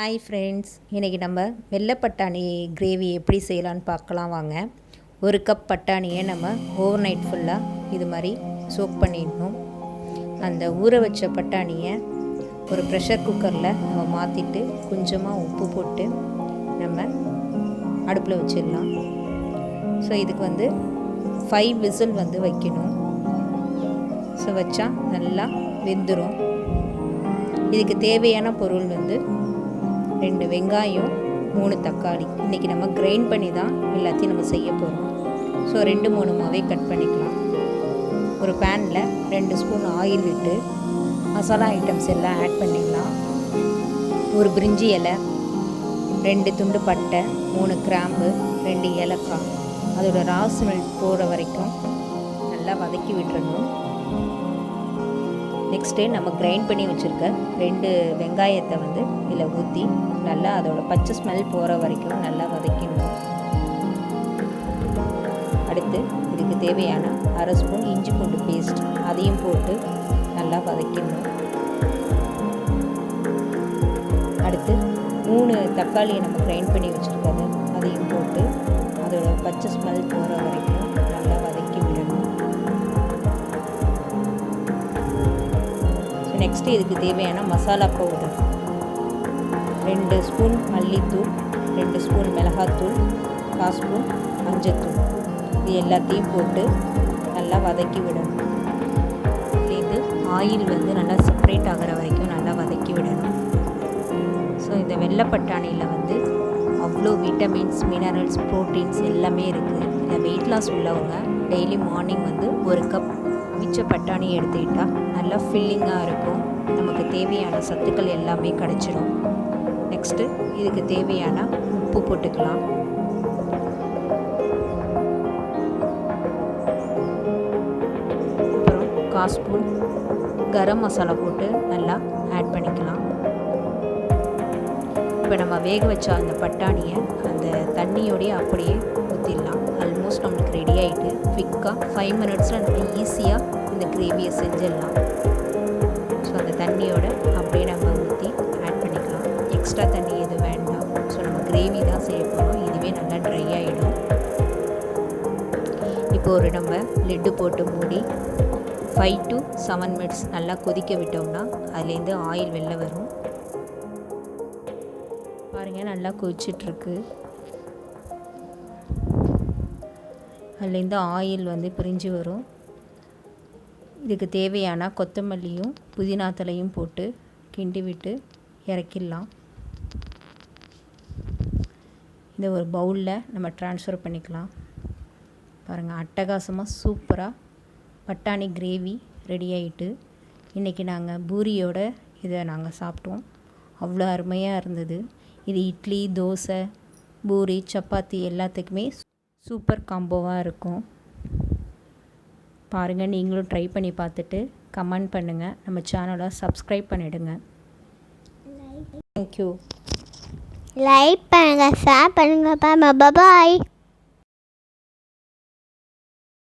Hi friends இன்றைக்கி நம்ம வெள்ளை பட்டாணி கிரேவி எப்படி செய்யலான்னு பார்க்கலாம் வாங்க. ஒரு கப் பட்டாணியை நம்ம ஓவர் நைட் ஃபுல்லாக இது மாதிரி சோக் பண்ணிடணும். அந்த ஊற வச்ச பட்டாணியை ஒரு ப்ரெஷர் குக்கரில் நம்ம மாற்றிட்டு கொஞ்சமாக உப்பு போட்டு நம்ம அடுப்பில் வச்சிடலாம். ஸோ இதுக்கு வந்து ஃபைவ் விசில் வந்து வைக்கணும். ஸோ வச்சா நல்லா வெந்துடும் இதுக்கு தேவையான பொருள் வந்து ரெண்டு வெங்காயம் மூணு தக்காளி. இன்றைக்கி நம்ம கிரைண்ட் பண்ணி தான் எல்லாத்தையும் நம்ம செய்ய போகிறோம் ஸோ ரெண்டு மூணு மாவே கட் பண்ணிக்கலாம். ஒரு பேனில் ரெண்டு ஸ்பூன் ஆயில் விட்டு மசாலா ஐட்டம்ஸ் எல்லாம் ஆட் பண்ணிக்கலாம். ஒரு பிரிஞ்சி இலை ரெண்டு துண்டு பட்டை மூணு கிராம்பு ரெண்டு ஏலக்காய். அதோட ராஸ்மெல் போகிற வரைக்கும் நல்லா வதக்கி விட்டுறணும். நெக்ஸ்ட்டு நம்ம கிரைண்ட் பண்ணி வச்சுருக்க ரெண்டு வெங்காயத்தை வந்து இதில் ஊற்றி நல்லா அதோட பச்சை ஸ்மெல் போகிற வரைக்கும் நல்லா வதக்கிடணும். அடுத்து இதுக்கு தேவையான அரை ஸ்பூன் இஞ்சி பூண்டு பேஸ்ட் அதையும் போட்டு நல்லா வதக்கிடணும். அடுத்து மூணு தக்காளியை நம்ம கிரைண்ட் பண்ணி வச்சுருக்கோம் அதையும் போட்டு அதோட பச்சை ஸ்மெல் போகிற வரைக்கும் நெக்ஸ்ட்டு இதுக்கு தேவையான மசாலா பவுடர் ரெண்டு ஸ்பூன் மல்லித்தூள் ரெண்டு ஸ்பூன் மிளகாத்தூள் கால் ஸ்பூன் மஞ்சத்தூள். இது எல்லாத்தையும் போட்டு நல்லா வதக்கி விடணும். இது ஆயில் வந்து நல்லா செப்ரேட் ஆகிற வரைக்கும் நல்லா வதக்கி விடணும். ஸோ இந்த வெள்ளை பட்டாணியில் வந்து அவ்வளோ விட்டமின்ஸ் மினரல்ஸ் ப்ரோட்டீன்ஸ் எல்லாமே இருக்குது இந்த வெயிட் லாஸ் உள்ளவங்க டெய்லி மார்னிங் வந்து ஒரு கப் அவிச்ச பட்டாணி எடுத்துக்கிட்டால் நல்லா ஃபில்லிங்காக இருக்கும். நமக்கு தேவையான சத்துக்கள் எல்லாமே கிடச்சிடும் நெக்ஸ்ட்டு இதுக்கு தேவையான உப்பு போட்டுக்கலாம். அப்புறம் கால் ஸ்பூன் கரம் மசாலா போட்டு நல்லா ஆட் பண்ணிக்கலாம். இப்போ நம்ம வேக வச்ச அந்த பட்டாணியை அந்த தண்ணியோடையே அப்படியே ஊற்றிடலாம் குயிக்காக ஃபைவ் மினிட்ஸில் நம்ம ஈஸியாக இந்த கிரேவியை செஞ்சிடலாம். ஸோ அந்த தண்ணியோட அப்படியே நம்ம ஊற்றி ஆட் பண்ணிக்கலாம். எக்ஸ்ட்ரா தண்ணி எதுவும் வேண்டாம். ஸோ நம்ம கிரேவி தான் செய்ய போகிறோம் இதுவே நல்லா ட்ரை ஆகிடும் இப்போ ஒரு நம்ம லெட்டு போட்டு மூடி ஃபைவ் டு செவன் மினிட்ஸ் நல்லா கொதிக்க விட்டோம்னா அதுலேருந்து ஆயில் வெளில வரும். பாருங்கள் நல்லா கொதிச்சிட்ருக்கு அதுலேருந்து ஆயில் வந்து பிரிஞ்சு வரும். இதுக்கு தேவையான கொத்தமல்லியும் புதினா தலையும் போட்டு கிண்டி விட்டு இறக்கிடலாம். இதை ஒரு பவுலில் நம்ம ட்ரான்ஸ்ஃபர் பண்ணிக்கலாம். பாருங்கள் அட்டகாசமாக சூப்பராக பட்டாணி கிரேவி ரெடி ஆகிட்டு இன்றைக்கி நாங்கள் பூரியோட இதை நாங்கள் சாப்பிட்டோம். அவ்வளோ அருமையாக இருந்தது. இது இட்லி தோசை பூரி சப்பாத்தி எல்லாத்துக்குமே சூப்பர் காம்போவாக இருக்கும். பாருங்கள் நீங்களும் ட்ரை பண்ணி பார்த்துட்டு கமெண்ட் பண்ணுங்கள் நம்ம சேனலை சப்ஸ்கிரைப் பண்ணிவிடுங்க தேங்க்யூ லைக் பண்ணுங்கள் ஷேர் பண்ணுங்கள் பாய்